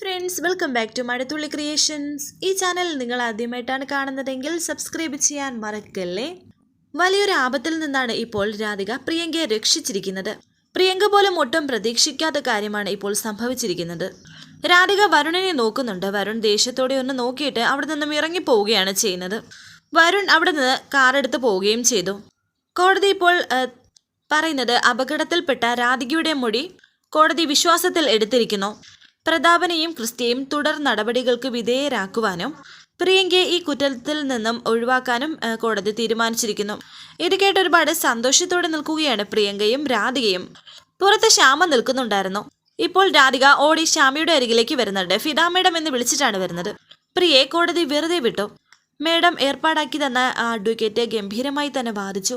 Friends welcome back to Mazhathulli Creations ഈ channel നിങ്ങൾ ആദ്യമായിട്ടാണ് കാണുന്നതെങ്കിൽ സബ്സ്ക്രൈബ് ചെയ്യാൻ മറക്കല്ലേ? വലിയൊരു ആപത്തിൽ നിന്നാണ് ഇപ്പോൾ രാധിക പ്രിയങ്കയെ രക്ഷിച്ചിരിക്കുന്നത്. പ്രിയങ്ക പോലും ഒട്ടും പ്രതീക്ഷിക്കാത്ത കാര്യമാണ് ഇപ്പോൾ സംഭവിച്ചിരിക്കുന്നത്. രാധിക വരുണിനെ നോക്കുന്നുണ്ട്. വരുൺ ദേഷ്യത്തോടെ ഒന്ന് നോക്കിയിട്ട് അവിടെ നിന്നും ഇറങ്ങി പോവുകയാണ് ചെയ്യുന്നത്. വരുൺ അവിടെ നിന്ന് കാറെടുത്ത് പോവുകയും ചെയ്തു. കോടതി ഇപ്പോൾ പറയുന്നത് അപകടത്തിൽപ്പെട്ട രാധികയുടെ മൊഴി കോടതി വിശ്വാസത്തിൽ എടുത്തിരിക്കുന്നു. പ്രതാപനെയും ക്രിസ്റ്റിയെയും തുടർ നടപടികൾക്ക് വിധേയരാക്കുവാനും പ്രിയങ്കയെ ഈ കുറ്റത്തിൽ നിന്നും ഒഴിവാക്കാനും കോടതി തീരുമാനിച്ചിരിക്കുന്നു. ഇത് കേട്ട് ഒരുപാട് സന്തോഷത്തോടെ നിൽക്കുകയാണ് പ്രിയങ്കയും രാധികയും. പുറത്ത് ശ്യാമ നിൽക്കുന്നുണ്ടായിരുന്നു. ഇപ്പോൾ രാധിക ഓടി ശ്യാമയുടെ അരികിലേക്ക് വരുന്നുണ്ട്. ഫിദ മേഡം എന്ന് വിളിച്ചിട്ടാണ് വരുന്നത്. പ്രിയെ കോടതി വെറുതെ വിട്ടു. മേഡം ഏർപ്പാടാക്കി തന്ന അഡ്വക്കേറ്റ് ഗംഭീരമായി തന്നെ ബാധിച്ചു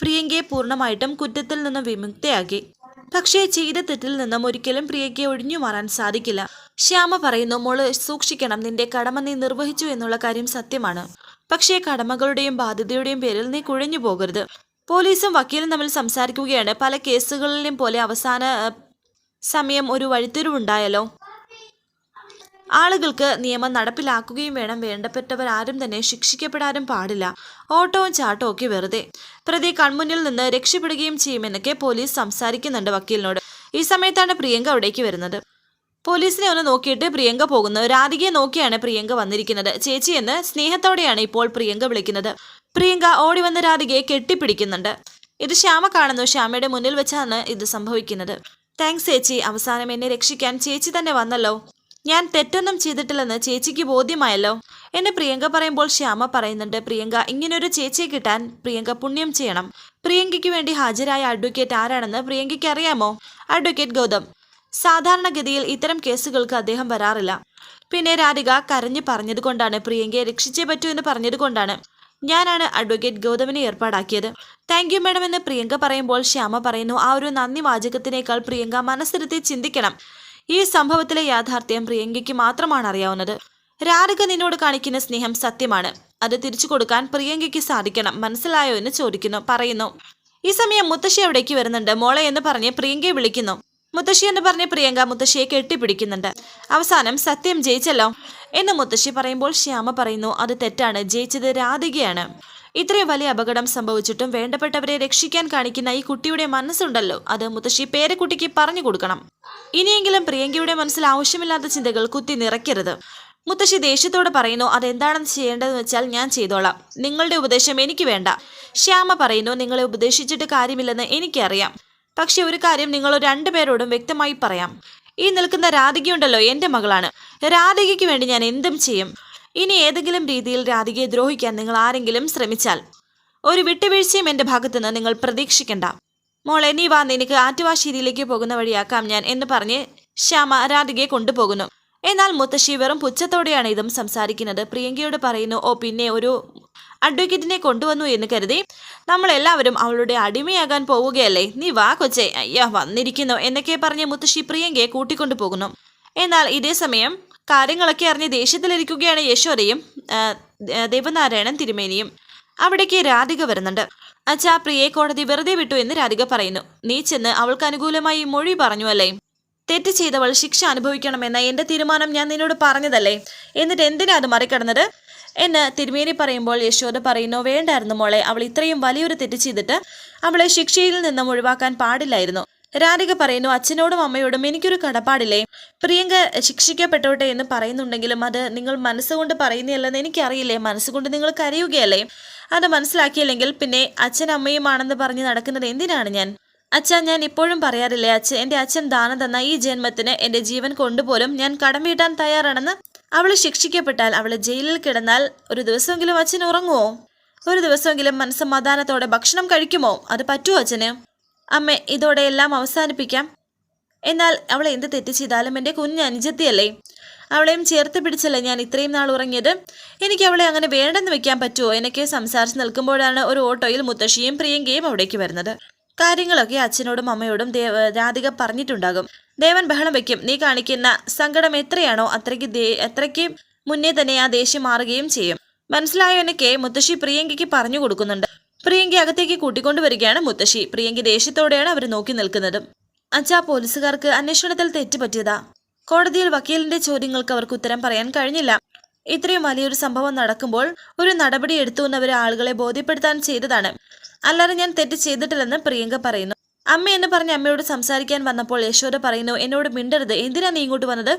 പ്രിയങ്കയെ പൂർണമായിട്ടും കുറ്റത്തിൽ നിന്നും വിമുക്തയാക്കി. പക്ഷേ ചെയ്ത തെറ്റിൽ നിന്നും ഒരിക്കലും പ്രിയയ്ക്ക് ഒഴിഞ്ഞു മാറാൻ സാധിക്കില്ല. ശ്യാമ പറയുന്നു മോൾ സൂക്ഷിക്കണം. നിന്റെ കടമ നീ നിർവഹിച്ചു എന്നുള്ള കാര്യം സത്യമാണ്. പക്ഷേ കടമകളുടെയും ബാധ്യതയുടെയും പേരിൽ നീ കുഴഞ്ഞു പോകരുത്. പോലീസും വക്കീലും തമ്മിൽ സംസാരിക്കുകയാണ്. പല കേസുകളിലും പോലെ അവസാന സമയം ഒരു വഴിത്തിരിവുണ്ടായല്ലോ? ആളുകൾക്ക് നിയമം നടപ്പിലാക്കുകയും വേണം. വേണ്ടപ്പെട്ടവർ ആരും തന്നെ ശിക്ഷിക്കപ്പെടാനും പാടില്ല. ഓട്ടവും ചാട്ടവും ഒക്കെ വെറുതെ. പ്രതി കൺമുന്നിൽ നിന്ന് രക്ഷപ്പെടുകയും ചെയ്യുമെന്നൊക്കെ പോലീസ് സംസാരിക്കുന്നുണ്ട് വക്കീലിനോട്. ഈ സമയത്താണ് പ്രിയങ്ക അവിടേക്ക് വരുന്നത്. പോലീസിനെ ഒന്ന് നോക്കിയിട്ട് പ്രിയങ്ക പോകുന്നു. രാധികയെ നോക്കിയാണ് പ്രിയങ്ക വന്നിരിക്കുന്നത്. ചേച്ചി എന്ന് സ്നേഹത്തോടെയാണ് ഇപ്പോൾ പ്രിയങ്ക വിളിക്കുന്നത്. പ്രിയങ്ക ഓടി വന്ന് രാധികയെ കെട്ടിപ്പിടിക്കുന്നുണ്ട്. ഇത് ശ്യാമ കാണുന്നു. ശ്യാമയുടെ മുന്നിൽ വെച്ചാണ് ഇത് സംഭവിക്കുന്നത്. താങ്ക്സ് ചേച്ചി. അവസാനം എന്നെ രക്ഷിക്കാൻ ചേച്ചി തന്നെ വന്നല്ലോ. ഞാൻ തെറ്റൊന്നും ചെയ്തിട്ടില്ലെന്ന് ചേച്ചിക്ക് ബോധ്യമായല്ലോ. എന്നെ പ്രിയങ്ക പറയുമ്പോൾ ശ്യാമ പറയുന്നുണ്ട് പ്രിയങ്ക ഇങ്ങനൊരു ചേച്ചിയെ കിട്ടാൻ പ്രിയങ്ക പുണ്യം ചെയ്യണം. പ്രിയങ്കയ്ക്ക് വേണ്ടി ഹാജരായ അഡ്വക്കേറ്റ് ആരാണെന്ന് പ്രിയങ്കയ്ക്ക് അറിയാമോ? അഡ്വക്കേറ്റ് ഗൗതം. സാധാരണഗതിയിൽ ഇത്തരം കേസുകൾക്ക് അദ്ദേഹം വരാറില്ല. പിന്നെ രാധിക കരഞ്ഞു പറഞ്ഞതുകൊണ്ടാണ് പ്രിയങ്കയെ രക്ഷിച്ചേ പറ്റൂ എന്ന് പറഞ്ഞതുകൊണ്ടാണ് ഞാനാണ് അഡ്വക്കേറ്റ് ഗൗതമിനെ ഏർപ്പാടാക്കിയത്. താങ്ക് യു മാഡം എന്ന് പ്രിയങ്ക പറയുമ്പോൾ ശ്യാമ പറയുന്നു ആ ഒരു നന്ദി വാചകത്തിനേക്കാൾ പ്രിയങ്ക മനസ്സിരുത്തി ചിന്തിക്കണം. ഈ സംഭവത്തിലെ യാഥാർത്ഥ്യം പ്രിയങ്കയ്ക്ക് മാത്രമാണ് അറിയാവുന്നത്. രാധിക നിന്നോട് കാണിക്കുന്ന സ്നേഹം സത്യമാണ്. അത് തിരിച്ചു കൊടുക്കാൻ പ്രിയങ്കയ്ക്ക് സാധിക്കണം മനസ്സിലായോ എന്ന് ചോദിക്കുന്നു പറയുന്നു. ഈ സമയം മുത്തശ്ശി അവിടേക്ക് വരുന്നുണ്ട്? മോളെ എന്ന് പറഞ്ഞ് പ്രിയങ്കയെ വിളിക്കുന്നു. മുത്തശ്ശി എന്ന് പറഞ്ഞ് പ്രിയങ്ക മുത്തശ്ശിയെ കെട്ടിപ്പിടിക്കുന്നുണ്ട്. അവസാനം സത്യം ജയിച്ചല്ലോ? എന്ന് മുത്തശ്ശി പറയുമ്പോൾ ശ്യാമ പറയുന്നു അത് തെറ്റാണ്. ജയിച്ചത് രാധികയാണ്. ഇത്രയും വലിയ അപകടം സംഭവിച്ചിട്ടും വേണ്ടപ്പെട്ടവരെ രക്ഷിക്കാൻ കാണിക്കുന്ന ഈ കുട്ടിയുടെ മനസ്സുണ്ടല്ലോ. അത് മുത്തശ്ശി പേരക്കുട്ടിക്ക് പറഞ്ഞു കൊടുക്കണം. ഇനിയെങ്കിലും പ്രിയങ്കയുടെ മനസ്സിൽ ആവശ്യമില്ലാത്ത ചിന്തകൾ കുത്തി നിറയ്ക്കരുത്. മുത്തശ്ശി ദേഷ്യത്തോടെ പറയുന്നു അതെന്താണെന്ന് ചെയ്യേണ്ടതെന്ന് വെച്ചാൽ ഞാൻ ചെയ്തോളാം. നിങ്ങളുടെ ഉപദേശം എനിക്ക് വേണ്ട. ശ്യാമ പറയുന്നു നിങ്ങളെ ഉപദേശിച്ചിട്ട് കാര്യമില്ലെന്ന് എനിക്കറിയാം. പക്ഷെ ഒരു കാര്യം നിങ്ങൾ രണ്ടുപേരോടും വ്യക്തമായി പറയാം. ഈ നിൽക്കുന്ന രാധികയുണ്ടല്ലോ എന്റെ മകളാണ്. രാധികയ്ക്ക് വേണ്ടി ഞാൻ എന്തും ചെയ്യും. ഇനി ഏതെങ്കിലും രീതിയിൽ രാധികയെ ദ്രോഹിക്കാൻ നിങ്ങൾ ആരെങ്കിലും ശ്രമിച്ചാൽ ഒരു വിട്ടുവീഴ്ചയും എന്റെ ഭാഗത്തുനിന്ന് നിങ്ങൾ പ്രതീക്ഷിക്കണ്ട. മോളെ നീ വാ നിനക്ക് ആറ്റുവാശേരിയിലേക്ക് പോകുന്ന വഴിയാക്കാം ഞാൻ എന്ന് പറഞ്ഞ് ശ്യാമ രാധികയെ കൊണ്ടുപോകുന്നു. എന്നാൽ മുത്തശ്ശി വെറും പുച്ഛത്തോടെയാണ് ഇതും സംസാരിക്കുന്നത്. പ്രിയങ്കയോട് പറയുന്നു ഓ പിന്നെ ഒരു അഡ്വക്കേറ്റിനെ കൊണ്ടുവന്നു എന്ന് കരുതി നമ്മൾ എല്ലാവരും അവളുടെ അടിമയാകാൻ പോവുകയല്ലേ? നീ വാ കൊച്ചെ. അയ്യാ വന്നിരിക്കുന്നു എന്നൊക്കെ പറഞ്ഞ് മുത്തശ്ശി പ്രിയങ്കയെ കൂട്ടിക്കൊണ്ടു പോകുന്നു എന്നാൽ ഇതേ സമയം കാര്യങ്ങളൊക്കെ അറിഞ്ഞ് ദേഷ്യത്തിലിരിക്കുകയാണ് യശോദയും ദേവനാരായണൻ തിരുമേനിയും. അവിടേക്ക് രാധിക വരുന്നുണ്ട്. അച്ഛാ പ്രിയെ കോടതി വെറുതെ വിട്ടു എന്ന് രാധിക പറയുന്നു. നീ ചെന്ന് അവൾക്ക് അനുകൂലമായി മൊഴി പറഞ്ഞു അല്ലേ? തെറ്റ് ചെയ്തവൾ ശിക്ഷ അനുഭവിക്കണമെന്ന എന്റെ തീരുമാനം ഞാൻ നിന്നോട് പറഞ്ഞതല്ലേ? എന്നിട്ട് എന്തിനാ അത് മറികടന്നത്? എന്ന് തിരുമേനി പറയുമ്പോൾ യശോദ പറയുന്നു വേണ്ടായിരുന്നു മോളെ അവൾ ഇത്രയും വലിയൊരു തെറ്റ് ചെയ്തിട്ട് അവളെ ശിക്ഷയിൽ നിന്നും ഒഴിവാക്കാൻ പാടില്ലായിരുന്നു. രാധിക പറയുന്നു അച്ഛനോടും അമ്മയോടും എനിക്കൊരു കടപ്പാടില്ലേ? പ്രിയങ്ക ശിക്ഷിക്കപ്പെട്ടോട്ടെ എന്ന് പറയുന്നുണ്ടെങ്കിലും അത് നിങ്ങൾ മനസ്സുകൊണ്ട് പറയുന്നതല്ലെന്ന് എനിക്കറിയില്ലേ? മനസ്സുകൊണ്ട് നിങ്ങൾ കരയുകയല്ലേ? അത് മനസ്സിലാക്കിയില്ലെങ്കിൽ പിന്നെ അച്ഛൻ അമ്മയുമാണെന്ന് പറഞ്ഞ് നടക്കുന്നത് എന്തിനാണ് ഞാൻ? അച്ഛൻ ഞാൻ ഇപ്പോഴും പറയാറില്ലേ അച്ഛൻ എന്റെ അച്ഛൻ ദാനം തന്ന ഈ ജന്മത്തിന് എന്റെ ജീവൻ കൊണ്ടുപോലും ഞാൻ കടം വീട്ടാൻ തയ്യാറാണെന്ന്? അവൾ ശിക്ഷിക്കപ്പെട്ടാൽ അവൾ ജയിലിൽ കിടന്നാൽ ഒരു ദിവസമെങ്കിലും അച്ഛൻ ഉറങ്ങുമോ ഒരു ദിവസമെങ്കിലും മനസ്സമാധാനത്തോടെ ഭക്ഷണം കഴിക്കുമോ? അത് പറ്റുമോ അച്ഛന്? അമ്മ ഇതോടെ എല്ലാം അവസാനിപ്പിക്കാം. എന്നാൽ അവൾ എന്ത് തെറ്റ് ചെയ്താലും എന്റെ കുഞ്ഞ് അനുജത്തിയല്ലേ? അവളെയും ചേർത്ത് പിടിച്ചല്ലേ ഞാൻ ഇത്രയും നാൾ ഉറങ്ങിയത്? എനിക്ക് അവളെ അങ്ങനെ വേണ്ടെന്ന് വെക്കാൻ പറ്റുമോ എന്നൊക്കെ സംസാരിച്ച് നിൽക്കുമ്പോഴാണ് ഒരു ഓട്ടോയിൽ മുത്തശ്ശിയും പ്രിയങ്കയും അവിടേക്ക് വരുന്നത്. കാര്യങ്ങളൊക്കെ അച്ഛനോടും അമ്മയോടും ദേവ രാധിക പറഞ്ഞിട്ടുണ്ടാകും. ദേവൻ ബഹളം വെക്കും. നീ കാണിക്കുന്ന സങ്കടം എത്രയാണോ അത്രയ്ക്ക് അത്രയ്ക്ക് മുന്നേ തന്നെ ആ ദേഷ്യം മാറുകയും ചെയ്യും. മനസ്സിലായോ മുത്തശ്ശി പ്രിയങ്കയ്ക്ക് പറഞ്ഞു കൊടുക്കുന്നുണ്ട്. പ്രിയങ്ക അകത്തേക്ക് കൂട്ടിക്കൊണ്ടുവരികയാണ് മുത്തശ്ശി. പ്രിയങ്കി ദേഷ്യത്തോടെയാണ് അവർ നോക്കി നിൽക്കുന്നതും. അച്ഛാ പോലീസുകാർക്ക് അന്വേഷണത്തിൽ തെറ്റുപറ്റിയതാ. കോടതിയിൽ വക്കീലിന്റെ ചോദ്യങ്ങൾക്ക് അവർക്ക് ഉത്തരം പറയാൻ കഴിഞ്ഞില്ല. ഇത്രയും വലിയൊരു സംഭവം നടക്കുമ്പോൾ ഒരു നടപടി എടുത്തുവന്നവരെ ആളുകളെ ബോധ്യപ്പെടുത്താൻ ചെയ്തതാണ്. അല്ലാതെ ഞാൻ തെറ്റ് ചെയ്തിട്ടില്ലെന്ന് പ്രിയങ്ക പറയുന്നു. അമ്മ എന്ന് പറഞ്ഞ് അമ്മയോട് സംസാരിക്കാൻ വന്നപ്പോൾ യശോദ പറയുന്നു എന്നോട് മിണ്ടരുത്. എന്തിനാ നീ ഇങ്ങോട്ട് വന്നത്?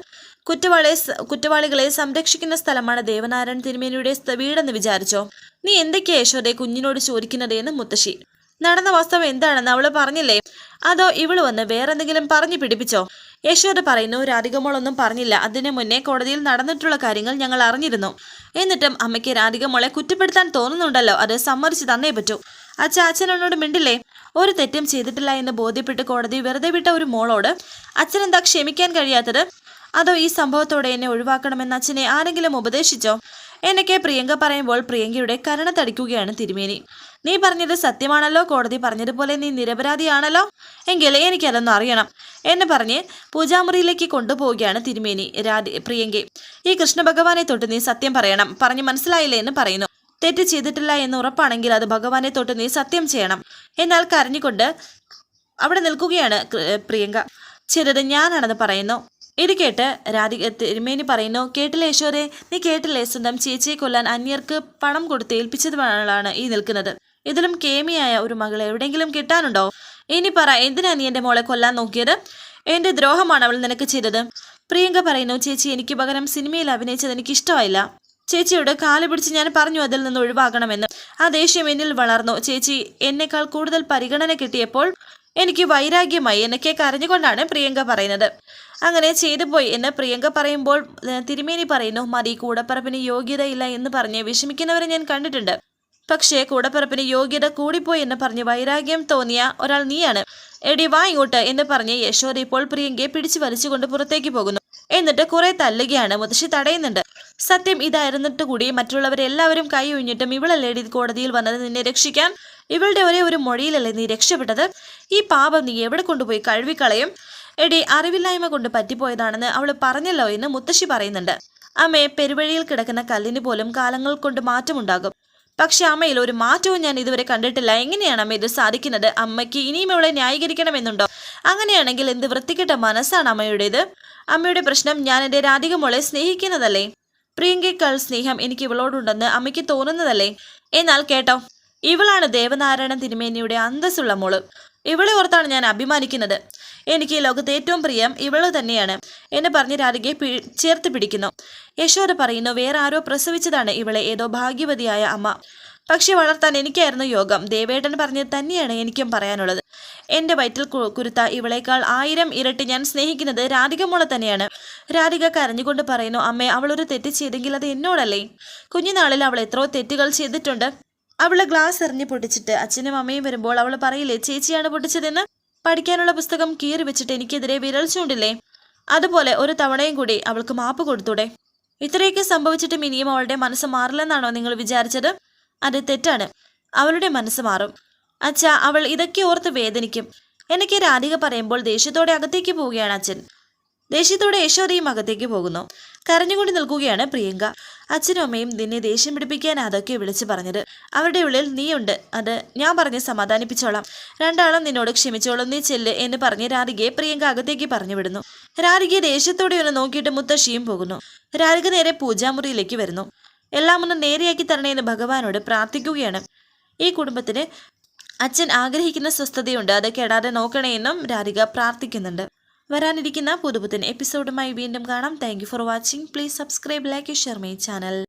കുറ്റവാളിയെ കുറ്റവാളികളെ സംരക്ഷിക്കുന്ന സ്ഥലമാണ് ദേവനാരായണൻ തിരുമേനിയുടെ വീടെന്ന് വിചാരിച്ചോ? നീ എന്തൊക്കെയാ യശോദയെ കുഞ്ഞിനോട് ചോദിക്കുന്നത് എന്ന് മുത്തശ്ശി. നടന്ന വാസ്തവം എന്താണെന്ന് അവൾ പറഞ്ഞില്ലേ? അതോ ഇവൾ വന്ന് വേറെന്തെങ്കിലും പറഞ്ഞു പിടിപ്പിച്ചോ? യശോദ പറയുന്നു രാധികമോളൊന്നും പറഞ്ഞില്ല. അതിനു മുന്നേ കോടതിയിൽ നടന്നിട്ടുള്ള കാര്യങ്ങൾ ഞങ്ങൾ അറിഞ്ഞിരുന്നു. എന്നിട്ടും അമ്മയ്ക്ക് രാധികമോളെ കുറ്റപ്പെടുത്താൻ തോന്നുന്നുണ്ടല്ലോ. അത് സമ്മതിച്ചു തന്നേ പറ്റൂ. അച്ഛ അച്ഛൻ മിണ്ടില്ലേ? ഒരു തെറ്റും ചെയ്തിട്ടില്ല എന്ന് ബോധ്യപ്പെട്ട് കോടതി വെറുതെ വിട്ട ഒരു മോളോട് അച്ഛനെന്താ ക്ഷമിക്കാൻ കഴിയാത്തത്? അതോ ഈ സംഭവത്തോടെ എന്നെ ഒഴിവാക്കണമെന്ന് അച്ഛനെ ആരെങ്കിലും ഉപദേശിച്ചോ എന്നൊക്കെ പ്രിയങ്ക പറയുമ്പോൾ പ്രിയങ്കയുടെ കരണ തടിക്കുകയാണ് തിരുമേനി. നീ പറഞ്ഞത് സത്യമാണല്ലോ കോടതി പറഞ്ഞതുപോലെ നീ നിരപരാധിയാണല്ലോ. എങ്കിൽ എനിക്കതൊന്നും അറിയണം എന്ന് പറഞ്ഞ് പൂജാമുറിയിലേക്ക് കൊണ്ടുപോവുകയാണ് തിരുമേനി രാധി പ്രിയങ്കെ. ഈ കൃഷ്ണഭഗവാനെ തൊട്ട് നീ സത്യം പറയണം. പറഞ്ഞ് മനസ്സിലായില്ലേ? എന്ന് പറയുന്നു. തെറ്റ് ചെയ്തിട്ടില്ല എന്ന് ഉറപ്പാണെങ്കിൽ അത് ഭഗവാനെ തൊട്ട് നീ സത്യം ചെയ്യണം. എന്നാൽ കരഞ്ഞുകൊണ്ട് അവിടെ നിൽക്കുകയാണ് പ്രിയങ്ക. ചിലത് ഞാനാണെന്ന് പറയുന്നു. ഇത് കേട്ട് രാധിക തിരുമേനി പറയുന്നു കേട്ടില്ലേ യശോദേ നീ കേട്ടില്ലേ? സ്വന്തം ചേച്ചിയെ കൊല്ലാൻ അന്യർക്ക് പണം കൊടുത്ത് ഏൽപ്പിച്ചതാണ് ഈ നിൽക്കുന്നത്. ഇതിലും കേമിയായ ഒരു മകളെ എവിടെയെങ്കിലും കിട്ടാനുണ്ടോ? ഇനി പറ എന്തിനാ നീ എന്റെ മോളെ കൊല്ലാൻ നോക്കിയത്? എന്റെ ദ്രോഹമാണ് അവൾ നിനക്ക് ചെയ്തത്. പ്രിയങ്ക പറയുന്നു ചേച്ചി എനിക്ക് പകരം സിനിമയിൽ അഭിനയിച്ചത് എനിക്ക് ഇഷ്ടമായില്ല ചേച്ചിയോട് കാൽ പിടിച്ച് ഞാൻ പറഞ്ഞു അതിൽ നിന്ന് ഒഴിവാക്കണമെന്ന്. ആ ദേഷ്യം എന്നിൽ വളർന്നു. ചേച്ചി എന്നേക്കാൾ കൂടുതൽ പരിഗണന കിട്ടിയപ്പോൾ എനിക്ക് വൈരാഗ്യമായി എന്നൊക്കെ കരഞ്ഞുകൊണ്ടാണ് പ്രിയങ്ക പറയുന്നത്. അങ്ങനെ ചെയ്തു പോയി എന്ന് പ്രിയങ്ക പറയുമ്പോൾ തിരുമേനി പറയുന്നു മതി കൂടപ്പറപ്പിന് യോഗ്യതയില്ല എന്ന് പറഞ്ഞ് വിഷമിക്കുന്നവരെ ഞാൻ കണ്ടിട്ടുണ്ട്. പക്ഷേ കൂടപ്പറപ്പിന് യോഗ്യത കൂടിപ്പോയി എന്ന് പറഞ്ഞ് വൈരാഗ്യം തോന്നിയ ഒരാൾ നീയാണ്. എടി വാ ഇങ്ങോട്ട് എന്ന് പറഞ്ഞ് യശോദ ഇപ്പോൾ പ്രിയങ്കയെ പിടിച്ചു വലിച്ചുകൊണ്ട് പുറത്തേക്ക് പോകുന്നു. എന്നിട്ട് കുറെ തല്ലുകയാണ് മുതശ്ശി തടയുന്നുണ്ട്. സത്യം ഇതായിരുന്നിട്ട് കൂടി മറ്റുള്ളവരെല്ലാവരും കൈ ഒഴിഞ്ഞിട്ടും ഇവളല്ലേടി കോടതിയിൽ വന്നത്? നിന്നെ രക്ഷിക്കാൻ ഇവളുടെ ഒരേ ഒരു മൊഴിയിലല്ലേ നീ രക്ഷപ്പെട്ടത്? ഈ പാപം നീ എവിടെ കൊണ്ടുപോയി കഴുവിക്കളയും എടി അറിവില്ലായ്മ കൊണ്ട് പറ്റിപ്പോയതാണെന്ന് അവൾ പറഞ്ഞല്ലോ എന്ന് മുത്തശ്ശി പറയുന്നുണ്ട്. അമ്മയെ പെരുവഴിയിൽ കിടക്കുന്ന കല്ലിന് പോലും കാലങ്ങൾ കൊണ്ട് മാറ്റമുണ്ടാകും. പക്ഷെ അമ്മയിൽ ഒരു മാറ്റവും ഞാൻ ഇതുവരെ കണ്ടിട്ടില്ല. എങ്ങനെയാണ് അമ്മ ഇത് സാധിക്കുന്നത്? അമ്മയ്ക്ക് ഇനിയും അവളെ ന്യായീകരിക്കണമെന്നുണ്ടോ? അങ്ങനെയാണെങ്കിൽ എന്ത് വൃത്തികെട്ട മനസ്സാണ് അമ്മയുടേത്? അമ്മയുടെ പ്രശ്നം ഞാൻ എന്റെ രാധിക മോളെ സ്നേഹിക്കുന്നതല്ലേ? പ്രിയങ്കയേക്കാൾ സ്നേഹം എനിക്ക് ഇവളോടുണ്ടെന്ന് അമ്മയ്ക്ക് തോന്നുന്നതല്ലേ? എന്നാൽ കേട്ടോ ഇവളാണ് ദേവനാരായണൻ തിരുമേനിയുടെ അന്തസ്സുള്ള മോൾ. ഇവളെ ഓർത്താണ് ഞാൻ അഭിമാനിക്കുന്നത്. എനിക്ക് ഈ ലോകത്ത് ഏറ്റവും പ്രിയം ഇവൾ തന്നെയാണ്. എന്ന് പറഞ്ഞ് രാധികയെ പി- ചേർത്ത് പിടിക്കുന്നു. യശോദ പറയുന്നു വേറെ ആരോ പ്രസവിച്ചതാണ് ഇവളെ. ഏതോ ഭാഗ്യവതിയായ അമ്മ. പക്ഷെ വളർത്താൻ എനിക്കായിരുന്നു യോഗം. ദേവേട്ടൻ പറഞ്ഞത് തന്നെയാണ് എനിക്കും പറയാനുള്ളത്. എന്റെ വയറ്റിൽ കുരുത്ത ഇവളേക്കാൾ ആയിരം ഇരട്ടി ഞാൻ സ്നേഹിക്കുന്നത് രാധിക മോളെ തന്നെയാണ്. രാധിക കരഞ്ഞുകൊണ്ട് പറയുന്നു അമ്മേ ഒരു തെറ്റ് ചെയ്തെങ്കിൽ അത് എന്നോടല്ലേ? കുഞ്ഞുനാളിൽ അവൾ എത്രയോ തെറ്റുകൾ ചെയ്തിട്ടുണ്ട്. അവൾ ഗ്ലാസ് എറിഞ്ഞ് പൊട്ടിച്ചിട്ട് അച്ഛനും അമ്മയും വരുമ്പോൾ അവൾ പറയില്ലേ ചേച്ചിയാണ് പൊട്ടിച്ചതെന്ന്? പഠിക്കാനുള്ള പുസ്തകം കീറി വെച്ചിട്ട് എനിക്കെതിരെ വിരൽ ചൂണ്ടില്ലേ? അതുപോലെ ഒരു തവണയും കൂടി അവൾക്ക് മാപ്പ് കൊടുത്തൂടെ? ഇത്രയൊക്കെ സംഭവിച്ചിട്ടും ഇനിയും അവളുടെ മനസ്സ് മാറില്ലെന്നാണോ നിങ്ങൾ വിചാരിച്ചത്? അത് തെറ്റാണ്. അവളുടെ മനസ്സ് മാറും. അച്ഛാ അവൾ ഇതൊക്കെ ഓർത്ത് വേദനിക്കും. എനിക്ക് രാധിക പറയുമ്പോൾ ദേഷ്യത്തോടെ അകത്തേക്ക് പോവുകയാണ് അച്ഛൻ. ദേഷ്യത്തോടെ യശോദയും അകത്തേക്ക് പോകുന്നു. കരഞ്ഞുകൊണ്ട് നിൽക്കുകയാണ് പ്രിയങ്ക. അച്ഛനും അമ്മയും നിന്നെ ദേഷ്യം പിടിപ്പിക്കാൻ അതൊക്കെ വിളിച്ചു പറഞ്ഞത്. അവരുടെ ഉള്ളിൽ നീയുണ്ട്. അത് ഞാൻ പറഞ്ഞ് സമാധാനിപ്പിച്ചോളാം. രണ്ടാളും നിന്നോട് ക്ഷമിച്ചോളും. നീ ചെല്ല് എന്ന് പറഞ്ഞ് രാധികയെ പ്രിയങ്ക അകത്തേക്ക് പറഞ്ഞു വിടുന്നു. രാധികയെ ദേഷ്യത്തോടെ ഒന്ന് നോക്കിയിട്ട് മുത്തശ്ശിയും പോകുന്നു. രാധിക നേരെ പൂജാമുറിയിലേക്ക് വരുന്നു. എല്ലാം ഒന്ന് നേരെയാക്കി തരണേ എന്ന് ഭഗവാനോട് പ്രാർത്ഥിക്കുകയാണ്. ഈ കുടുംബത്തിന് അച്ഛൻ ആഗ്രഹിക്കുന്ന സ്വസ്ഥതയുണ്ട്. അത് കെടാതെ നോക്കണേ എന്നും രാധിക പ്രാർത്ഥിക്കുന്നുണ്ട്. വരാനിരിക്കുന്ന പുതുപുത്തൻ എപ്പിസോഡുമായി വീണ്ടും കാണാം. Thank for watching please subscribe like share my channel